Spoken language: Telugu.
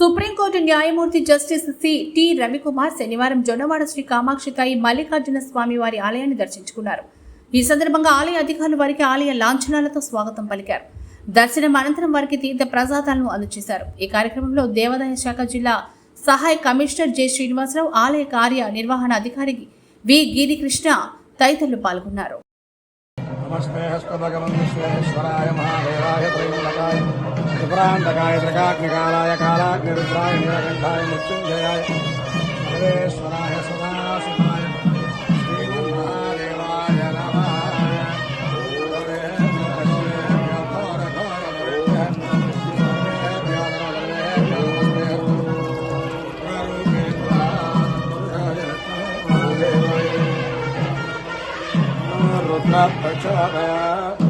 సుప్రీంకోర్టు న్యాయమూర్తి జస్టిస్ సి టి రవికుమార్ శనివారం జొన్నవాడ శ్రీ కామాక్షితాయి మల్లికార్జున స్వామి వారి ఆలయాన్ని దర్శించుకున్నారు. ఈ సందర్భంగా ఆలయ అధికారులు వారికి ఆలయ లాంఛనాలతో స్వాగతం పలికారు. దర్శనం అనంతరం వారికి తీర్థ ప్రసాదాలను అందజేశారు. ఈ కార్యక్రమంలో దేవాదాయ శాఖ జిల్లా సహాయ కమిషనర్ జె శ్రీనివాసరావు ఆలయ కార్య నిర్వహణ అధికారి వి గిరికృష్ణ తదితరులు పాల్గొన్నారు. నమస్తే प्रभ्रांधकाय दृगाग्निकालाय कालाग्निरुद्राय निरकंठाय मृत्युंजयाय सर्वेश्वराय सदाशिवाय। श्रीमहादेवाय नमः रुद्र प्रचोदयात्